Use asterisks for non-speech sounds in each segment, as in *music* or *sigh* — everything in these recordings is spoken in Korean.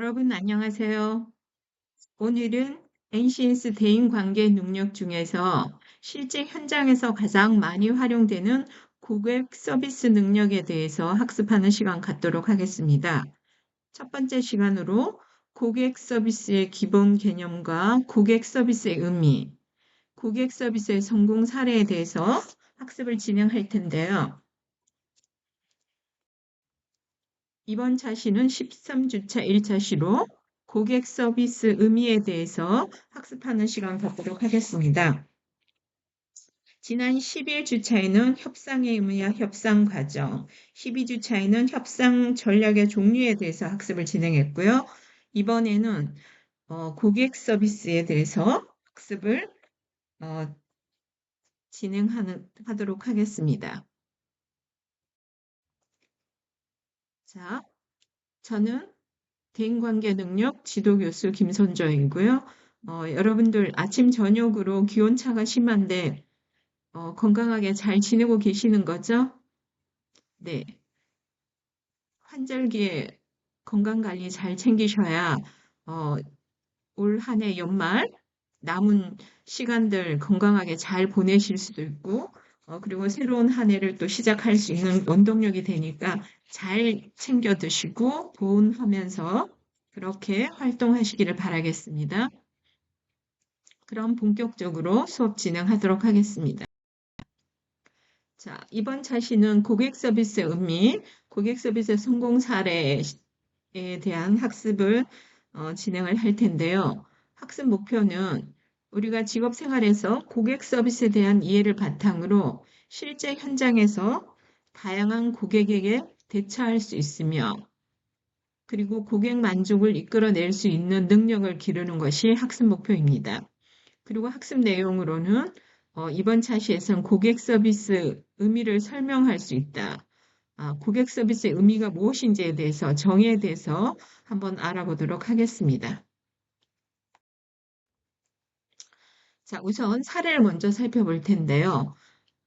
여러분 안녕하세요. 오늘은 NCS 대인관계 능력 중에서 실제 현장에서 가장 많이 활용되는 고객 서비스 능력에 대해서 학습하는 시간 갖도록 하겠습니다. 첫 번째 시간으로 고객 서비스의 기본 개념과 고객 서비스의 의미, 고객 서비스의 성공 사례에 대해서 학습을 진행할 텐데요. 이번 차시는 13주차 1차시로 고객 서비스 의미에 대해서 학습하는 시간 갖도록 하겠습니다. 지난 11주차에는 협상의 의미와 협상 과정, 12주차에는 협상 전략의 종류에 대해서 학습을 진행했고요. 이번에는 어, 고객 서비스에 대해서 학습을 어, 진행하도록 하겠습니다. 자, 저는 대인관계 능력 지도교수 김선정이고요. 어, 여러분들 아침 저녁으로 기온차가 심한데 어, 건강하게 잘 지내고 계시는 거죠? 네. 환절기에 건강관리 잘 챙기셔야 어, 올 한 해 연말 남은 시간들 건강하게 잘 보내실 수도 있고 어, 그리고 새로운 한 해를 또 시작할 수 있는 원동력이 되니까 잘 챙겨 드시고 보온하면서 그렇게 활동하시기를 바라겠습니다. 그럼 본격적으로 수업 진행하도록 하겠습니다. 자, 이번 차시는 고객 서비스 의미, 고객 서비스 성공 사례에 대한 학습을 어, 진행을 할 텐데요. 학습 목표는 우리가 직업 생활에서 고객 서비스에 대한 이해를 바탕으로 실제 현장에서 다양한 고객에게 대처할 수 있으며 그리고 고객 만족을 이끌어낼 수 있는 능력을 기르는 것이 학습 목표입니다. 그리고 학습 내용으로는 어, 이번 차시에서는 고객 서비스 의미를 설명할 수 있다. 아, 고객 서비스의 의미가 무엇인지에 대해서 정의에 대해서 한번 알아보도록 하겠습니다. 자, 우선 사례를 먼저 살펴볼 텐데요.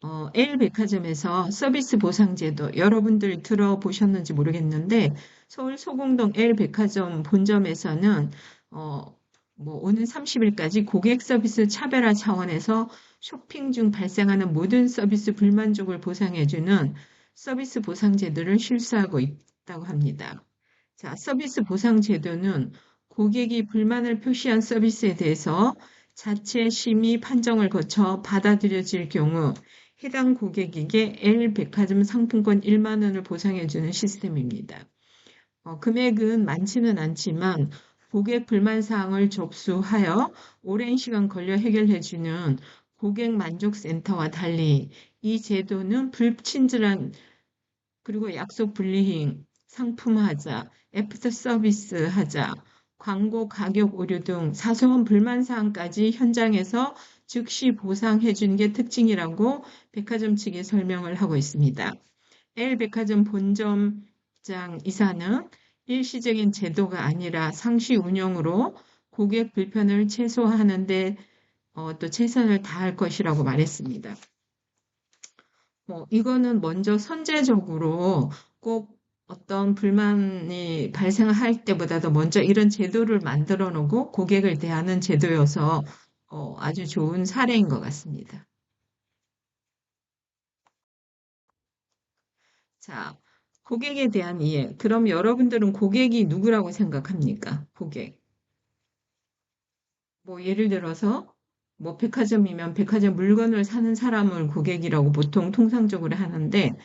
어, L백화점에서 서비스 보상제도 여러분들 들어보셨는지 모르겠는데 서울 소공동 L백화점 본점에서는 어, 뭐 오는 30일까지 고객 서비스 차별화 차원에서 쇼핑 중 발생하는 모든 서비스 불만족을 보상해주는 서비스 보상제도를 실시하고 있다고 합니다. 자, 서비스 보상제도는 고객이 불만을 표시한 서비스에 대해서 자체 심의 판정을 거쳐 받아들여질 경우 해당 고객에게 L백화점 상품권 1만 원을 보상해 주는 시스템입니다. 어, 금액은 많지는 않지만 고객 불만 사항을 접수하여 오랜 시간 걸려 해결해 주는 고객 만족 센터와 달리 이 제도는 불친절한 그리고 약속 불이행, 상품하자, 애프터 서비스 하자, 광고 가격 오류 등 사소한 불만 사항까지 현장에서 즉시 보상해 주는 게 특징이라고 백화점 측이 설명을 하고 있습니다. L 백화점 본점장 이사는 일시적인 제도가 아니라 상시 운영으로 고객 불편을 최소화하는 데 어, 또 최선을 다할 것이라고 말했습니다. 뭐 이거는 먼저 선제적으로 꼭 어떤 불만이 발생할 때보다도 먼저 이런 제도를 만들어 놓고 고객을 대하는 제도여서 어, 아주 좋은 사례인 것 같습니다. 자, 고객에 대한 이해. 그럼 여러분들은 고객이 누구라고 생각합니까? 고객. 뭐 예를 들어서 뭐 백화점이면 백화점 물건을 사는 사람을 고객이라고 보통 통상적으로 하는데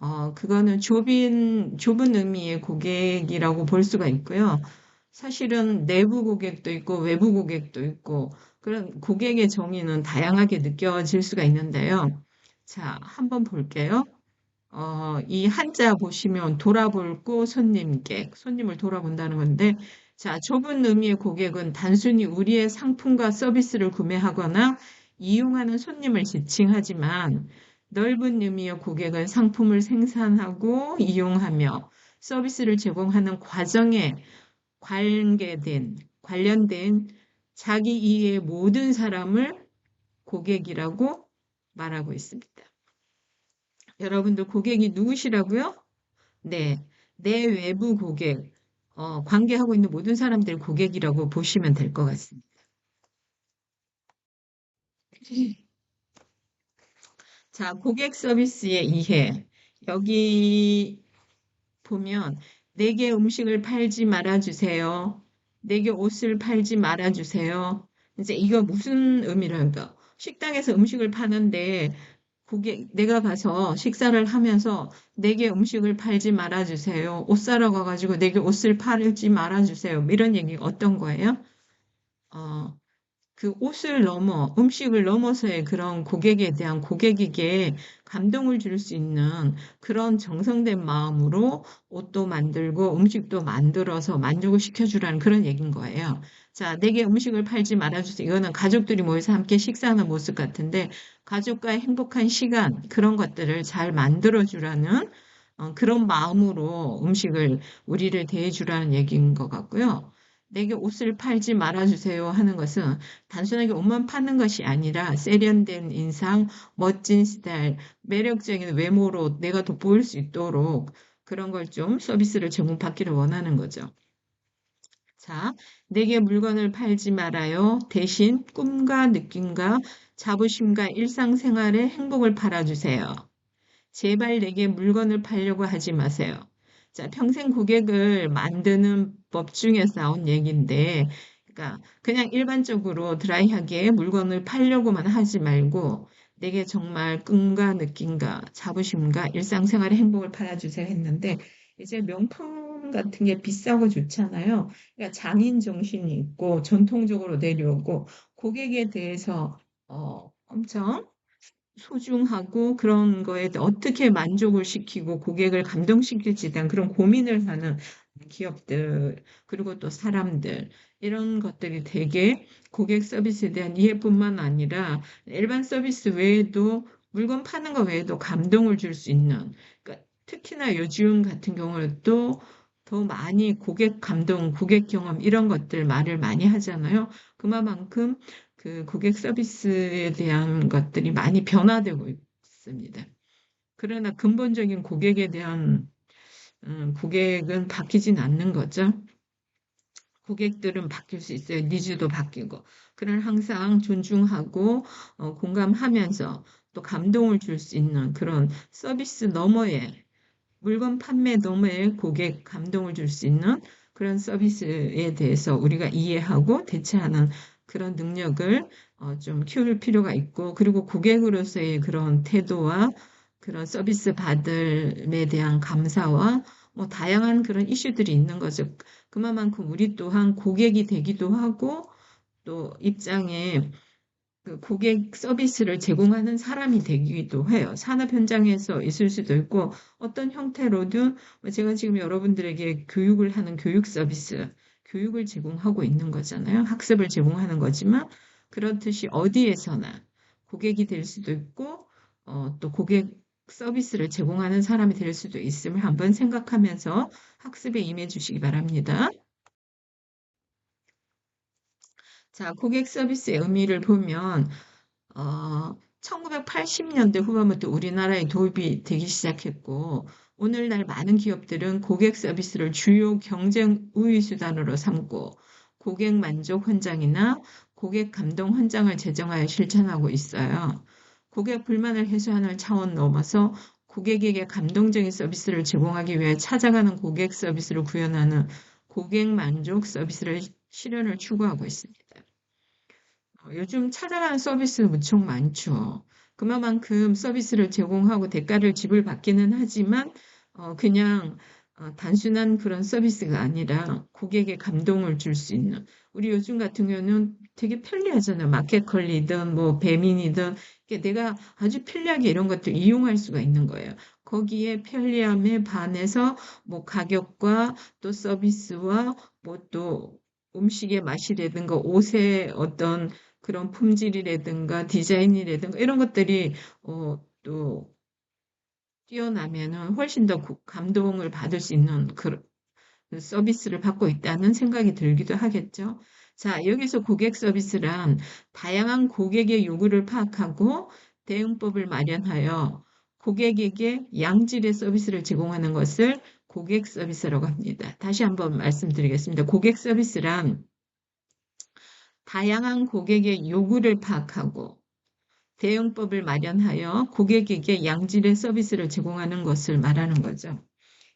어, 그거는 좁은, 좁은 의미의 고객이라고 볼 수가 있고요. 사실은 내부 고객도 있고 외부 고객도 있고 그런 고객의 정의는 다양하게 느껴질 수가 있는데요. 자, 한번 볼게요. 어, 이 한자 보시면 돌아볼 고 손님객, 손님을 돌아본다는 건데, 자, 좁은 의미의 고객은 단순히 우리의 상품과 서비스를 구매하거나 이용하는 손님을 지칭하지만, 넓은 의미의 고객은 상품을 생산하고 이용하며 서비스를 제공하는 과정에 관계된, 관련된 자기 이해의 모든 사람을 고객이라고 말하고 있습니다. 여러분들 고객이 누구시라고요? 네, 내 외부 고객, 어, 관계하고 있는 모든 사람들 고객이라고 보시면 될 것 같습니다. *laughs* 자, 고객 서비스의 이해. 여기 보면 내게 음식을 팔지 말아주세요. 내게 옷을 팔지 말아주세요. 이제 이거 무슨 의미랄까? 식당에서 음식을 파는데 고객, 내가 가서 식사를 하면서 내게 음식을 팔지 말아주세요. 옷 사러 가가지고 내게 옷을 팔지 말아주세요. 이런 얘기 어떤 거예요? 어, 그 옷을 넘어, 음식을 넘어서의 그런 고객에 대한 고객에게 감동을 줄 수 있는 그런 정성된 마음으로 옷도 만들고 음식도 만들어서 만족을 시켜주라는 그런 얘기인 거예요. 자, 내게 음식을 팔지 말아주세요. 이거는 가족들이 모여서 함께 식사하는 모습 같은데 가족과의 행복한 시간, 그런 것들을 잘 만들어주라는 어, 그런 마음으로 음식을 우리를 대해주라는 얘기인 것 같고요. 내게 옷을 팔지 말아주세요 하는 것은 단순하게 옷만 파는 것이 아니라 세련된 인상, 멋진 스타일, 매력적인 외모로 내가 돋보일 수 있도록 그런 걸 좀 서비스를 제공받기를 원하는 거죠. 자, 내게 물건을 팔지 말아요. 대신 꿈과 느낌과 자부심과 일상생활의 행복을 팔아주세요. 제발 내게 물건을 팔려고 하지 마세요. 자, 평생 고객을 만드는 법 중에서 나온 얘기인데, 그러니까 그냥 일반적으로 드라이하게 물건을 팔려고만 하지 말고, 내게 정말 꿈과 느낌과 자부심과 일상생활의 행복을 팔아주세요 했는데, 이제 명품 같은 게 비싸고 좋잖아요. 그러니까 장인 정신이 있고, 전통적으로 내려오고, 고객에 대해서, 어, 엄청 소중하고 그런 거에 어떻게 만족을 시키고 고객을 감동시킬지에 대한 그런 고민을 하는 기업들, 그리고 또 사람들, 이런 것들이 되게 고객 서비스에 대한 이해뿐만 아니라 일반 서비스 외에도 물건 파는 거 외에도 감동을 줄 수 있는, 그러니까 특히나 요즘 같은 경우는 또 더 많이 고객 감동, 고객 경험 이런 것들 말을 많이 하잖아요. 그만큼 그 고객 서비스에 대한 것들이 많이 변화되고 있습니다. 그러나 근본적인 고객에 대한 음, 고객은 바뀌진 않는 거죠. 고객들은 바뀔 수 있어요. 니즈도 바뀌고. 그러나 항상 존중하고 어, 공감하면서 또 감동을 줄 수 있는 그런 서비스 너머에 물건 판매 너머에 고객 감동을 줄 수 있는 그런 서비스에 대해서 우리가 이해하고 대처하는 그런 능력을 어, 좀 키울 필요가 있고, 그리고 고객으로서의 그런 태도와 그런 서비스 받음에 대한 감사와 뭐 다양한 그런 이슈들이 있는 거죠. 그만큼 우리 또한 고객이 되기도 하고, 또 입장에 그 고객 서비스를 제공하는 사람이 되기도 해요. 산업 현장에서 있을 수도 있고, 어떤 형태로든 제가 지금 여러분들에게 교육을 하는 교육 서비스, 교육을 제공하고 있는 거잖아요. 학습을 제공하는 거지만 그렇듯이 어디에서나 고객이 될 수도 있고 어, 또 고객 서비스를 제공하는 사람이 될 수도 있음을 한번 생각하면서 학습에 임해 주시기 바랍니다. 자, 고객 서비스의 의미를 보면 어, 1980년대 후반부터 우리나라에 도입이 되기 시작했고 오늘날 많은 기업들은 고객 서비스를 주요 경쟁 우위 수단으로 삼고 고객 만족 헌장이나 고객 감동 헌장을 제정하여 실천하고 있어요. 고객 불만을 해소하는 차원 넘어서 고객에게 감동적인 서비스를 제공하기 위해 찾아가는 고객 서비스를 구현하는 고객 만족 서비스를 실현을 추구하고 있습니다. 어, 요즘 찾아가는 서비스 무척 많죠. 그만큼 서비스를 제공하고 대가를 지불받기는 하지만 어, 그냥 어, 단순한 그런 서비스가 아니라 고객에 감동을 줄 수 있는 우리 요즘 같은 경우는 되게 편리하잖아요. 마켓컬리든 뭐 배민이든 내가 아주 편리하게 이런 것들 이용할 수가 있는 거예요. 거기에 편리함에 반해서 뭐 가격과 또 서비스와 뭐 또 음식의 맛이라든가 옷의 어떤 그런 품질이라든가 디자인이라든가 이런 것들이 어, 또 뛰어나면은 훨씬 더 감동을 받을 수 있는 그 서비스를 받고 있다는 생각이 들기도 하겠죠. 자, 여기서 고객 서비스란 다양한 고객의 요구를 파악하고 대응법을 마련하여 고객에게 양질의 서비스를 제공하는 것을 고객 서비스라고 합니다. 다시 한번 말씀드리겠습니다. 고객 서비스란 다양한 고객의 요구를 파악하고 대응법을 마련하여 고객에게 양질의 서비스를 제공하는 것을 말하는 거죠.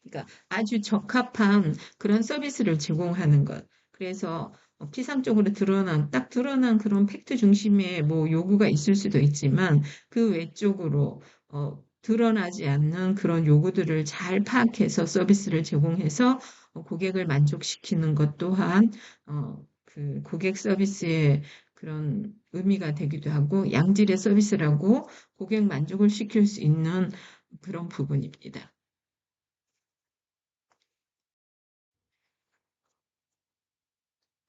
그러니까 아주 적합한 그런 서비스를 제공하는 것. 그래서 피상적으로 드러난 딱 드러난 그런 팩트 중심의 뭐 요구가 있을 수도 있지만 그 외적으로 어, 드러나지 않는 그런 요구들을 잘 파악해서 서비스를 제공해서 고객을 만족시키는 것 또한 어, 그 고객 서비스의 그런 의미가 되기도 하고 양질의 서비스라고 고객 만족을 시킬 수 있는 그런 부분입니다.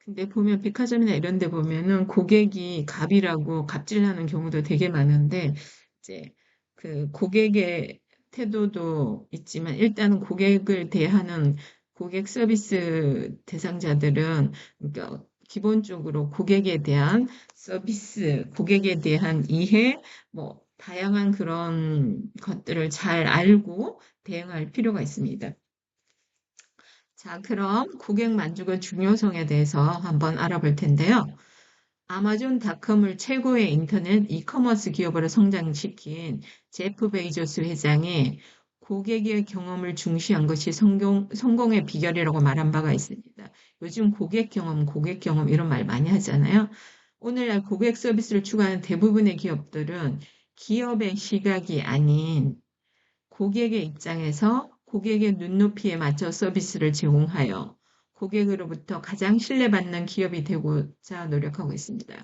근데 보면 백화점이나 이런 데 보면은 고객이 갑이라고 갑질하는 경우도 되게 많은데 이제 그 고객의 태도도 있지만 일단은 고객을 대하는 고객 서비스 대상자들은 그러니까 기본적으로 고객에 대한 서비스, 고객에 대한 이해, 뭐 다양한 그런 것들을 잘 알고 대응할 필요가 있습니다. 자, 그럼 고객 만족의 중요성에 대해서 한번 알아볼 텐데요. 아마존닷컴을 최고의 인터넷 이커머스 기업으로 성장시킨 제프 베이조스 회장이 고객의 경험을 중시한 것이 성공, 성공의 비결이라고 말한 바가 있습니다. 요즘 고객 경험, 고객 경험 이런 말 많이 하잖아요. 오늘날 고객 서비스를 추구하는 대부분의 기업들은 기업의 시각이 아닌 고객의 입장에서 고객의 눈높이에 맞춰 서비스를 제공하여 고객으로부터 가장 신뢰받는 기업이 되고자 노력하고 있습니다.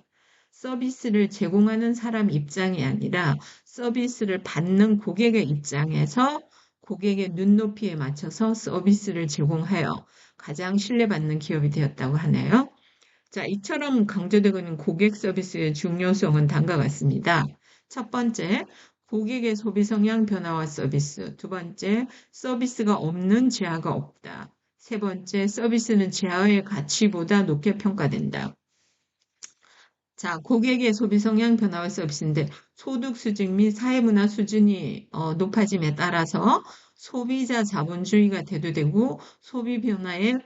서비스를 제공하는 사람 입장이 아니라 서비스를 받는 고객의 입장에서 고객의 눈높이에 맞춰서 서비스를 제공하여 가장 신뢰받는 기업이 되었다고 하네요. 자, 이처럼 강조되고 있는 고객 서비스의 중요성은 다음과 같습니다. 첫 번째, 고객의 소비 성향 변화와 서비스. 두 번째, 서비스가 없는 제아가 없다. 세 번째, 서비스는 제아의 가치보다 높게 평가된다. 자, 고객의 소비 성향 변화와 서비스인데 소득 수준 및 사회문화 수준이 어, 높아짐에 따라서 소비자 자본주의가 대두되고 소비 변화에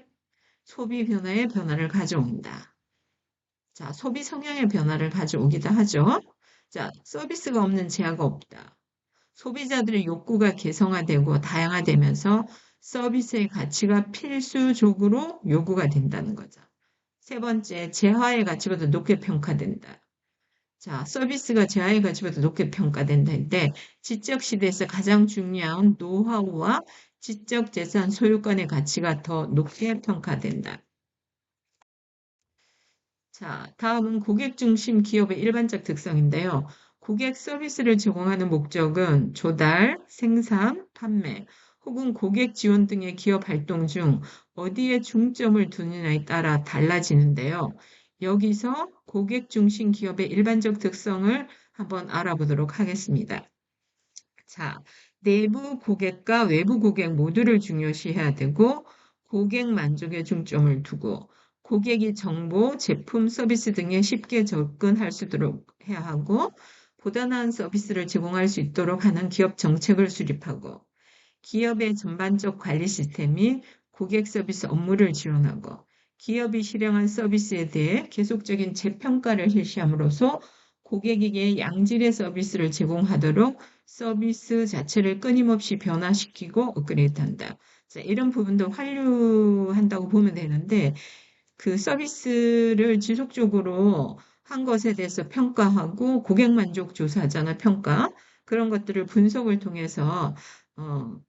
소비 변화의 변화를 가져온다. 자, 소비 성향의 변화를 가져오기도 하죠. 자, 서비스가 없는 제약가 없다. 소비자들의 욕구가 개성화되고 다양화되면서 서비스의 가치가 필수적으로 요구가 된다는 거죠. 세 번째, 재화의 가치보다 높게 평가된다. 자, 서비스가 재화의 가치보다 높게 평가된다는데 지적 시대에서 가장 중요한 노하우와 지적 재산 소유권의 가치가 더 높게 평가된다. 자, 다음은 고객 중심 기업의 일반적 특성인데요. 고객 서비스를 제공하는 목적은 조달, 생산, 판매, 혹은 고객 지원 등의 기업 활동 중 어디에 중점을 두느냐에 따라 달라지는데요. 여기서 고객 중심 기업의 일반적 특성을 한번 알아보도록 하겠습니다. 자, 내부 고객과 외부 고객 모두를 중요시해야 되고 고객 만족에 중점을 두고 고객이 정보, 제품, 서비스 등에 쉽게 접근할 수 있도록 해야 하고 보다 나은 서비스를 제공할 수 있도록 하는 기업 정책을 수립하고 기업의 전반적 관리 시스템 및 고객 서비스 업무를 지원하고 기업이 실행한 서비스에 대해 계속적인 재평가를 실시함으로써 고객에게 양질의 서비스를 제공하도록 서비스 자체를 끊임없이 변화시키고 업그레이드한다. 자, 이런 부분도 환류한다고 보면 되는데 그 서비스를 지속적으로 한 것에 대해서 평가하고 고객 만족 조사잖아 평가 그런 것들을 분석을 통해서 어,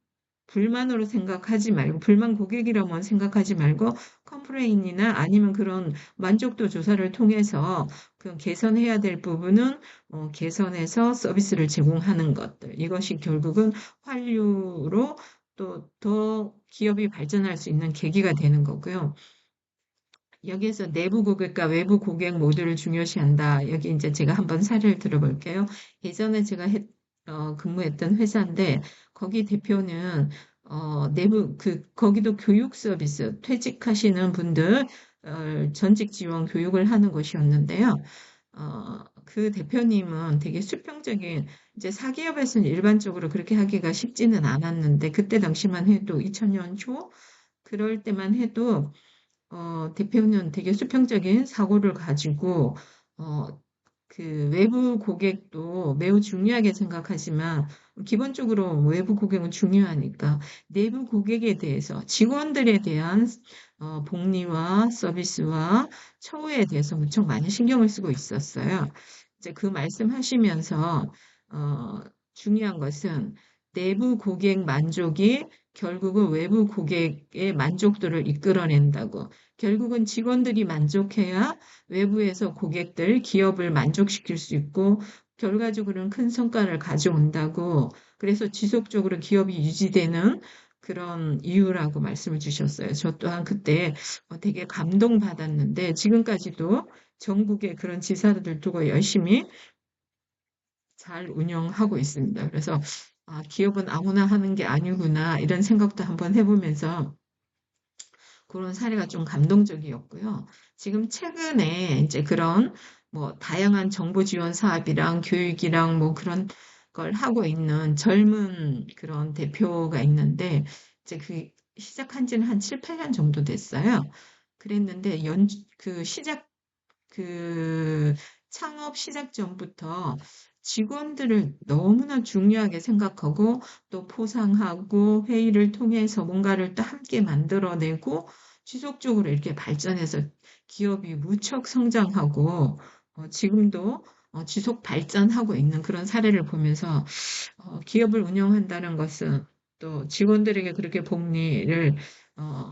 불만으로 생각하지 말고 불만 고객이라면 생각하지 말고 컴플레인이나 아니면 그런 만족도 조사를 통해서 그 개선해야 될 부분은 어, 개선해서 서비스를 제공하는 것들 이것이 결국은 환류로 또 더 기업이 발전할 수 있는 계기가 되는 거고요. 여기에서 내부 고객과 외부 고객 모두를 중요시한다. 여기 이제 제가 한번 사례를 들어볼게요. 예전에 제가 했, 어, 근무했던 회사인데 거기 대표는 어, 내부 그 거기도 교육 서비스 퇴직하시는 분들 어, 전직 지원 교육을 하는 곳이었는데요. 어, 그 대표님은 되게 수평적인, 이제 사기업에서는 일반적으로 그렇게 하기가 쉽지는 않았는데, 그때 당시만 해도 2000년 초, 그럴 때만 해도, 어, 대표는 되게 수평적인 사고를 가지고, 어, 그 외부 고객도 매우 중요하게 생각하지만 기본적으로 외부 고객은 중요하니까 내부 고객에 대해서 직원들에 대한 어, 복리와 서비스와 처우에 대해서 무척 많이 신경을 쓰고 있었어요. 이제 그 말씀하시면서 어, 중요한 것은 내부 고객 만족이 결국은 외부 고객의 만족도를 이끌어낸다고. 결국은 직원들이 만족해야 외부에서 고객들, 기업을 만족시킬 수 있고 결과적으로는 큰 성과를 가져온다고. 그래서 지속적으로 기업이 유지되는 그런 이유라고 말씀을 주셨어요. 저 또한 그때 어, 되게 감동받았는데 지금까지도 전국에 그런 지사들 두고 열심히 잘 운영하고 있습니다. 그래서 아, 기업은 아무나 하는 게 아니구나 이런 생각도 한번 해보면서 그런 사례가 좀 감동적이었고요. 지금 최근에 이제 그런 뭐 다양한 정보 지원 사업이랑 교육이랑 뭐 그런 걸 하고 있는 젊은 그런 대표가 있는데 이제 그 시작한 지는 한 7, 8년 정도 됐어요. 그랬는데 연, 그 시작, 그 창업 시작 전부터 직원들을 너무나 중요하게 생각하고 또 포상하고 회의를 통해서 뭔가를 또 함께 만들어내고 지속적으로 이렇게 발전해서 기업이 무척 성장하고 어, 지금도 어, 지속 발전하고 있는 그런 사례를 보면서 어, 기업을 운영한다는 것은 또 직원들에게 그렇게 복리를 어,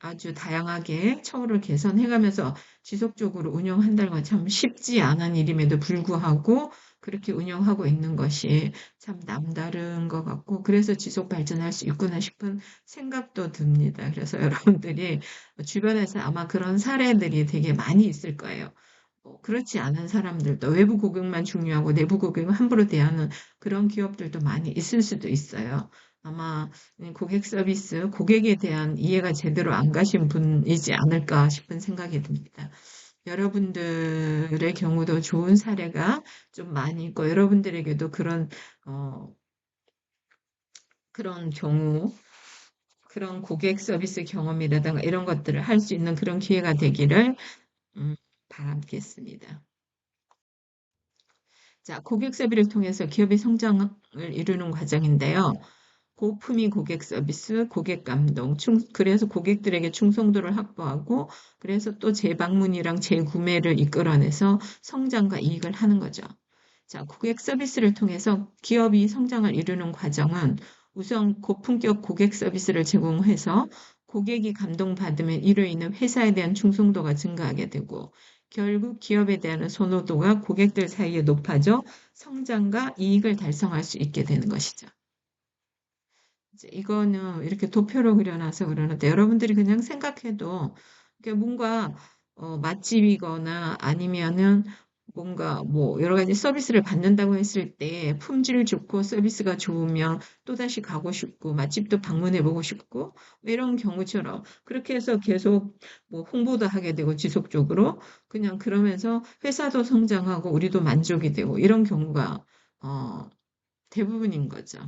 아주 다양하게 처우를 개선해가면서 지속적으로 운영한다는 건 참 쉽지 않은 일임에도 불구하고 그렇게 운영하고 있는 것이 참 남다른 것 같고 그래서 지속 발전할 수 있구나 싶은 생각도 듭니다. 그래서 *laughs* 여러분들이 주변에서 아마 그런 사례들이 되게 많이 있을 거예요. 뭐 그렇지 않은 사람들도 외부 고객만 중요하고 내부 고객을 함부로 대하는 그런 기업들도 많이 있을 수도 있어요. 아마 고객 서비스, 고객에 대한 이해가 제대로 안 가신 분이지 않을까 싶은 생각이 듭니다. 여러분들의 경우도 좋은 사례가 좀 많이 있고 여러분들에게도 그런 어, 그런 경우 그런 고객 서비스 경험이라든가 이런 것들을 할 수 있는 그런 기회가 되기를 음, 바라겠습니다. 자, 고객 서비를 통해서 기업의 성장을 이루는 과정인데요. 고품위 고객 서비스, 고객 감동, 충, 그래서 고객들에게 충성도를 확보하고, 그래서 또 재방문이랑 재구매를 이끌어내서 성장과 이익을 하는 거죠. 자, 고객 서비스를 통해서 기업이 성장을 이루는 과정은 우선 고품격 고객 서비스를 제공해서 고객이 감동받으면 이로 인해 회사에 대한 충성도가 증가하게 되고, 결국 기업에 대한 선호도가 고객들 사이에 높아져 성장과 이익을 달성할 수 있게 되는 것이죠. 이거는 이렇게 도표로 그려놔서 그러는데 여러분들이 그냥 생각해도 뭔가 어, 맛집이거나 아니면은 뭔가 뭐 여러 가지 서비스를 받는다고 했을 때 품질 좋고 서비스가 좋으면 또다시 가고 싶고 맛집도 방문해 보고 싶고 뭐 이런 경우처럼 그렇게 해서 계속 뭐 홍보도 하게 되고 지속적으로 그냥 그러면서 회사도 성장하고 우리도 만족이 되고 이런 경우가 어, 대부분인 거죠.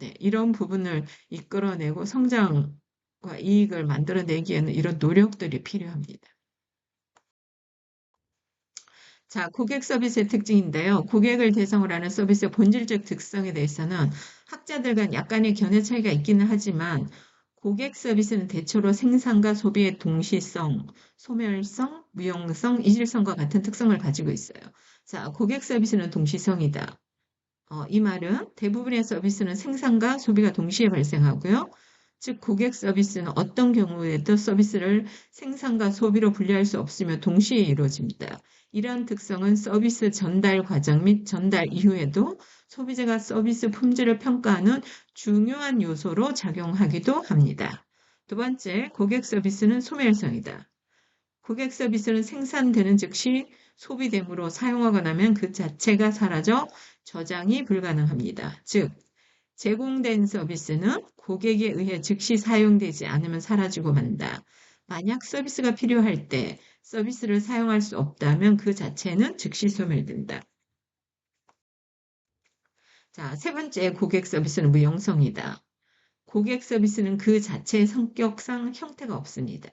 네, 이런 부분을 이끌어내고 성장과 이익을 만들어내기에는 이런 노력들이 필요합니다. 자, 고객 서비스의 특징인데요. 고객을 대상으로 하는 서비스의 본질적 특성에 대해서는 학자들 간 약간의 견해 차이가 있기는 하지만 고객 서비스는 대체로 생산과 소비의 동시성, 소멸성, 무용성, 이질성과 같은 특성을 가지고 있어요. 자, 고객 서비스는 동시성이다. 어, 이 말은 대부분의 서비스는 생산과 소비가 동시에 발생하고요. 즉 고객 서비스는 어떤 경우에도 서비스를 생산과 소비로 분리할 수 없으며 동시에 이루어집니다. 이러한 특성은 서비스 전달 과정 및 전달 이후에도 소비자가 서비스 품질을 평가하는 중요한 요소로 작용하기도 합니다. 두 번째, 고객 서비스는 소멸성이다. 고객 서비스는 생산되는 즉시 소비됨으로 사용하고 나면 그 자체가 사라져 저장이 불가능합니다. 즉, 제공된 서비스는 고객에 의해 즉시 사용되지 않으면 사라지고 만다. 만약 서비스가 필요할 때 서비스를 사용할 수 없다면 그 자체는 즉시 소멸된다. 자, 세 번째 고객 서비스는 무용성이다. 고객 서비스는 그 자체의 성격상 형태가 없습니다.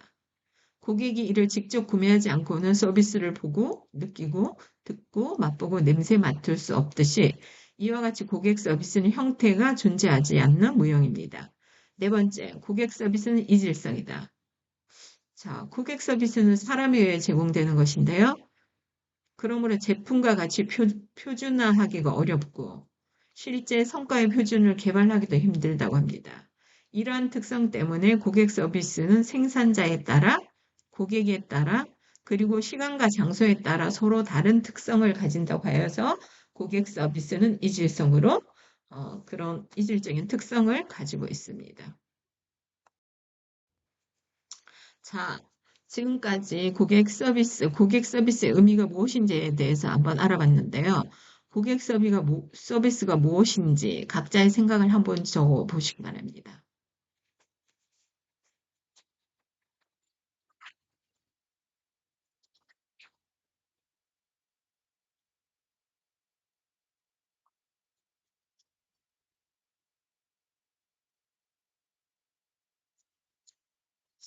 고객이 이를 직접 구매하지 않고는 서비스를 보고 느끼고 듣고 맛보고 냄새 맡을 수 없듯이 이와 같이 고객 서비스는 형태가 존재하지 않는 무형입니다. 네 번째, 고객 서비스는 이질성이다. 자, 고객 서비스는 사람에 의해 제공되는 것인데요. 그러므로 제품과 같이 표, 표준화하기가 어렵고 실제 성과의 표준을 개발하기도 힘들다고 합니다. 이러한 특성 때문에 고객 서비스는 생산자에 따라 고객에 따라 그리고 시간과 장소에 따라 서로 다른 특성을 가진다고 하여서 고객 서비스는 이질성으로 어, 그런 이질적인 특성을 가지고 있습니다. 자, 지금까지 고객 서비스, 고객 서비스의 의미가 무엇인지에 대해서 한번 알아봤는데요. 고객 서비스가 무엇인지 각자의 생각을 한번 적어 보시기 바랍니다.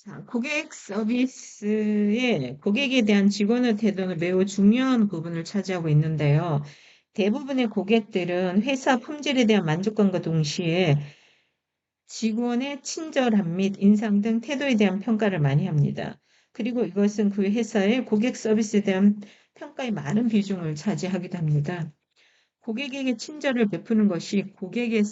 자, 고객 서비스의 고객에 대한 직원의 태도는 매우 중요한 부분을 차지하고 있는데요. 대부분의 고객들은 회사 품질에 대한 만족감과 동시에 직원의 친절함 및 인상 등 태도에 대한 평가를 많이 합니다. 그리고 이것은 그 회사의 고객 서비스에 대한 평가에 많은 비중을 차지하기도 합니다. 고객에게 친절을 베푸는 것이 고객의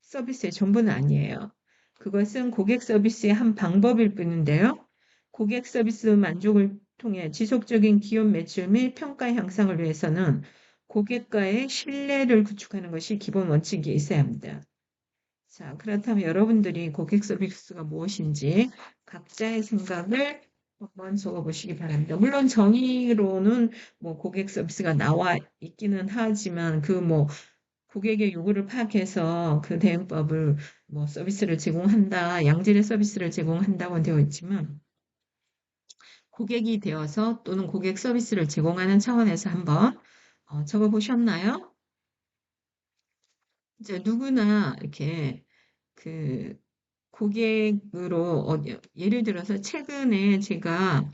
서비스의 전부는 아니에요. 그것은 고객 서비스의 한 방법일 뿐인데요. 고객 서비스 만족을 통해 지속적인 기업 매출 및 평가 향상을 위해서는 고객과의 신뢰를 구축하는 것이 기본 원칙이 있어야 합니다. 자, 그렇다면 여러분들이 고객 서비스가 무엇인지 각자의 생각을 한번 적어보시기 바랍니다. 물론 정의로는 뭐 고객 서비스가 나와 있기는 하지만 그뭐 고객의 요구를 파악해서 그 대응법을 뭐 서비스를 제공한다, 양질의 서비스를 제공한다고 되어 있지만 고객이 되어서 또는 고객 서비스를 제공하는 차원에서 한번 어, 적어 보셨나요? 이제 누구나 이렇게 그 고객으로 어, 예를 들어서 최근에 제가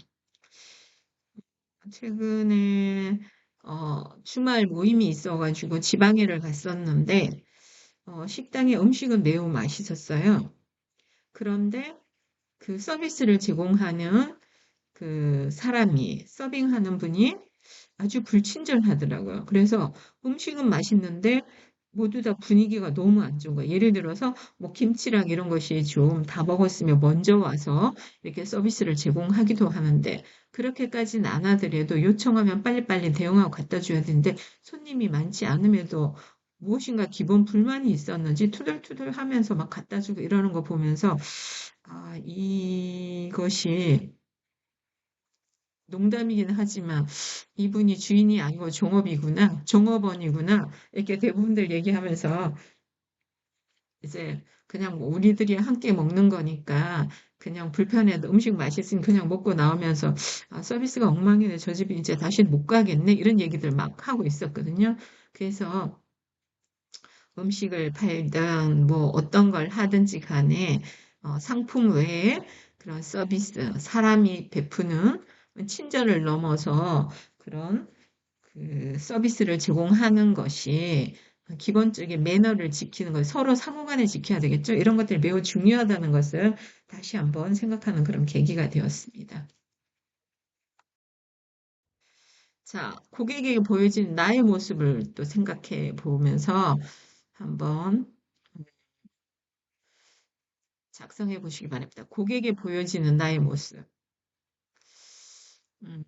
최근에 어, 주말 모임이 있어가지고 지방에를 갔었는데 어, 식당의 음식은 매우 맛있었어요. 그런데 그 서비스를 제공하는 그 사람이 서빙하는 분이 아주 불친절하더라고요. 그래서 음식은 맛있는데 모두 다 분위기가 너무 안 좋은 거예요. 예를 들어서 뭐 김치랑 이런 것이 좀 다 먹었으면 먼저 와서 이렇게 서비스를 제공하기도 하는데 그렇게까지는 안 하더라도 요청하면 빨리빨리 대응하고 갖다 줘야 되는데 손님이 많지 않음에도 무엇인가 기본 불만이 있었는지 투덜투덜 하면서 막 갖다 주고 이러는 거 보면서 아, 이것이 농담이긴 하지만 이분이 주인이 아니고 종업이구나, 종업원이구나 이렇게 대부분들 얘기하면서 이제 그냥 뭐 우리들이 함께 먹는 거니까 그냥 불편해도 음식 맛있으면 그냥 먹고 나오면서 아, 서비스가 엉망이네. 저 집이 이제 다시 못 가겠네. 이런 얘기들 막 하고 있었거든요. 그래서 음식을 팔든 뭐 어떤 걸 하든지 간에 어, 상품 외에 그런 서비스 사람이 베푸는 친절을 넘어서 그런 그 서비스를 제공하는 것이 기본적인 매너를 지키는 것, 서로 상호간에 지켜야 되겠죠. 이런 것들이 매우 중요하다는 것을 다시 한번 생각하는 그런 계기가 되었습니다. 자, 고객에게 보여진 나의 모습을 또 생각해 보면서 한번 작성해 보시기 바랍니다. 고객에게 보여지는 나의 모습. 음,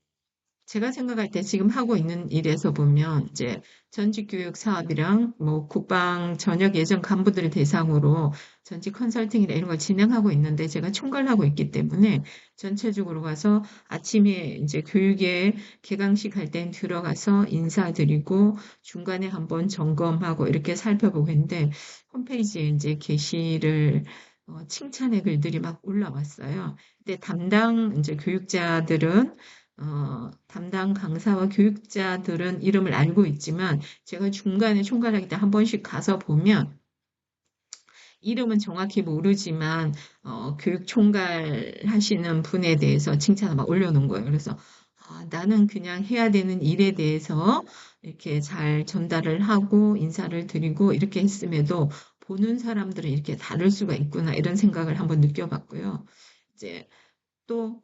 제가 생각할 때 지금 하고 있는 일에서 보면 이제 전직 교육 사업이랑 뭐 국방 전역 예전 간부들을 대상으로 전직 컨설팅이나 이런 걸 진행하고 있는데 제가 총괄하고 있기 때문에 전체적으로 가서 아침에 이제 교육에 개강식 할 땐 들어가서 인사드리고 중간에 한번 점검하고 이렇게 살펴보고 있는데 홈페이지에 이제 게시를 어, 칭찬의 글들이 막 올라왔어요. 근데 담당 이제 교육자들은 어, 담당 강사와 교육자들은 이름을 알고 있지만 제가 중간에 총괄하기 때 한 번씩 가서 보면 이름은 정확히 모르지만 어, 교육 총괄 하시는 분에 대해서 칭찬을 막 올려놓은 거예요. 그래서 아, 나는 그냥 해야 되는 일에 대해서 이렇게 잘 전달을 하고 인사를 드리고 이렇게 했음에도 보는 사람들은 이렇게 다를 수가 있구나 이런 생각을 한번 느껴봤고요. 이제 또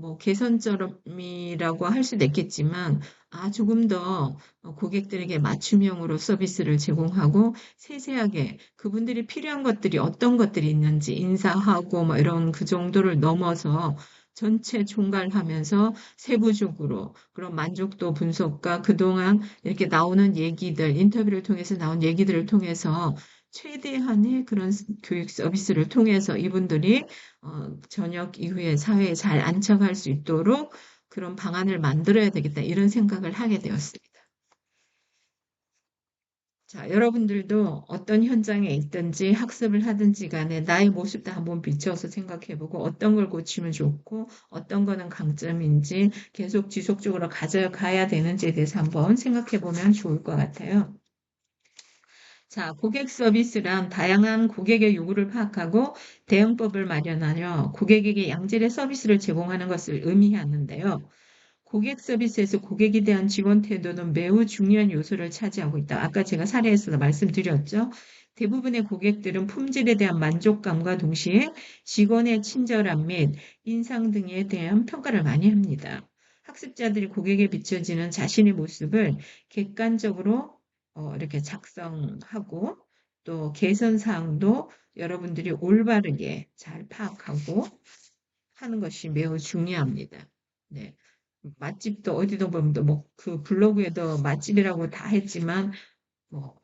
뭐 개선점이라고 할 수도 있겠지만 아 조금 더 고객들에게 맞춤형으로 서비스를 제공하고 세세하게 그분들이 필요한 것들이 어떤 것들이 있는지 인사하고 뭐 이런 그 정도를 넘어서 전체 총괄하면서 세부적으로 그런 만족도 분석과 그동안 이렇게 나오는 얘기들, 인터뷰를 통해서 나온 얘기들을 통해서 최대한의 그런 교육 서비스를 통해서 이분들이 어, 저녁 이후에 사회에 잘 안착할 수 있도록 그런 방안을 만들어야 되겠다 이런 생각을 하게 되었습니다. 자, 여러분들도 어떤 현장에 있든지 학습을 하든지 간에 나의 모습도 한번 비춰서 생각해보고 어떤 걸 고치면 좋고 어떤 거는 강점인지 계속 지속적으로 가져가야 되는지에 대해서 한번 생각해보면 좋을 것 같아요. 자, 고객 서비스란 다양한 고객의 요구를 파악하고 대응법을 마련하려 고객에게 양질의 서비스를 제공하는 것을 의미하는데요. 고객 서비스에서 고객에 대한 지원 태도는 매우 중요한 요소를 차지하고 있다. 아까 제가 사례에서 말씀드렸죠. 대부분의 고객들은 품질에 대한 만족감과 동시에 직원의 친절함 및 인상 등에 대한 평가를 많이 합니다. 학습자들이 고객에 비춰지는 자신의 모습을 객관적으로 어, 이렇게 작성하고 또 개선 사항도 여러분들이 올바르게 잘 파악하고 하는 것이 매우 중요합니다. 네. 맛집도 어디도 보면 뭐그 블로그에도 맛집이라고 다 했지만 뭐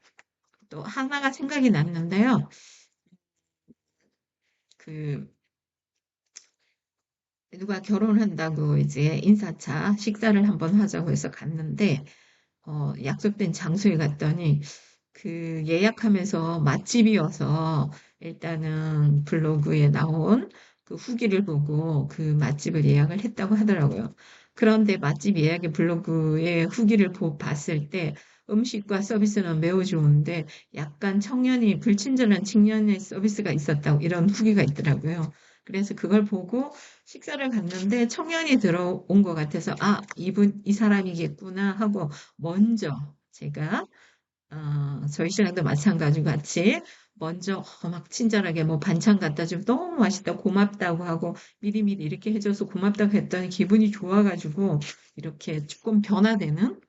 또 하나가 생각이 났는데요. 그 누가 결혼한다고 이제 인사차 식사를 한번 하자고 해서 갔는데 어, 약속된 장소에 갔더니 그 예약하면서 맛집이어서 일단은 블로그에 나온 그 후기를 보고 그 맛집을 예약을 했다고 하더라고요. 그런데 맛집 예약의 블로그의 후기를 봤을 때 음식과 서비스는 매우 좋은데 약간 청년이 불친절한 청년의 서비스가 있었다고 이런 후기가 있더라고요. 그래서 그걸 보고 식사를 갔는데 청년이 들어온 것 같아서 아 이분 이 사람이겠구나 하고 먼저 제가 어, 저희 신랑도 마찬가지로 같이 먼저 어, 막 친절하게 뭐 반찬 갖다 주면 너무 맛있다 고맙다고 하고 미리미리 이렇게 해줘서 고맙다고 했더니 기분이 좋아가지고 이렇게 조금 변화되는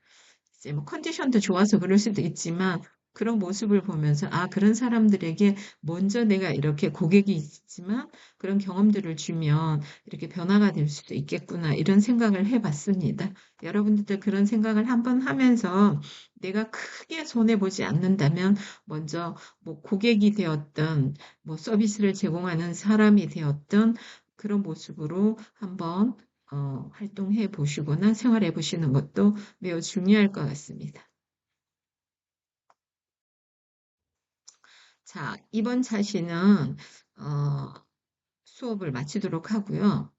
이제 뭐 컨디션도 좋아서 그럴 수도 있지만 그런 모습을 보면서 아 그런 사람들에게 먼저 내가 이렇게 고객이 있지만 그런 경험들을 주면 이렇게 변화가 될 수도 있겠구나 이런 생각을 해봤습니다. 여러분들도 그런 생각을 한번 하면서 내가 크게 손해 보지 않는다면 먼저 뭐 고객이 되었던 뭐 서비스를 제공하는 사람이 되었던 그런 모습으로 한번 어, 활동해 보시거나 생활해 보시는 것도 매우 중요할 것 같습니다. 자, 이번 차시는 어, 수업을 마치도록 하고요.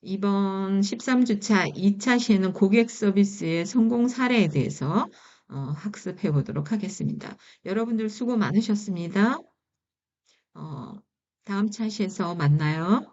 이번 13주차 2차 시에는 고객 서비스의 성공 사례에 대해서 어, 학습해 보도록 하겠습니다. 여러분들 수고 많으셨습니다. 어, 다음 차시에서 만나요.